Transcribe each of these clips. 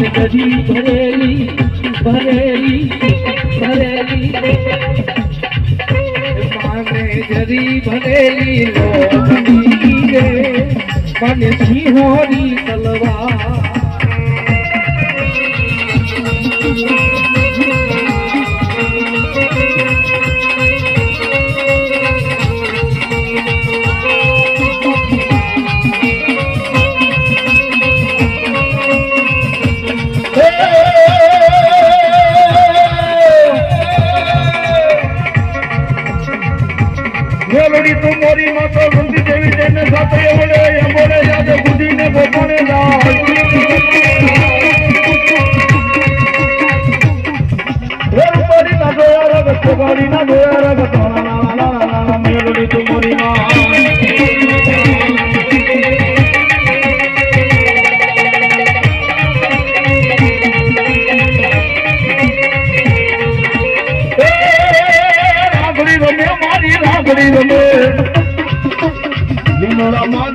ગજી ભરેલી ભરેલી ભરેલી માને જરી ભરેલી મને સિંહોની તલવાર મોરી માતા ગુંદી દેવી તેને સાથે એવડે એવડે યાદ ગુંદીને બોપણે જાય એ રૂપારી ના છોગાડી ના જોયા રગ તોણા ના ના મોરી માં. રાગડી રમે.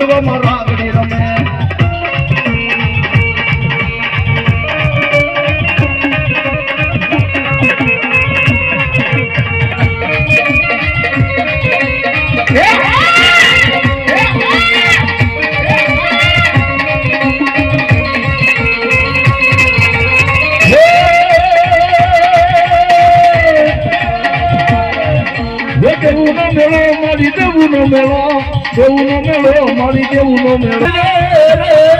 મારી રાગડી રમે મેળો મારી દેવું નો મેળો દેવું નો મેળો મારી દેવું નો મેળો?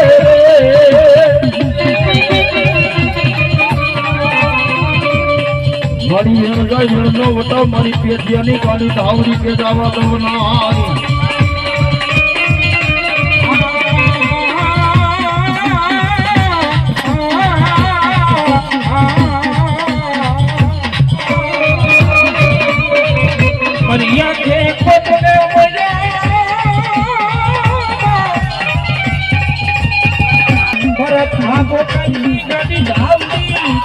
મારી જાય મેળનો વટાવ, મારી પેટિયાની કાલી ધાવડી કે દવનારી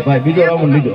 ભાઈ બીજો રાઉન્ડ લીધો.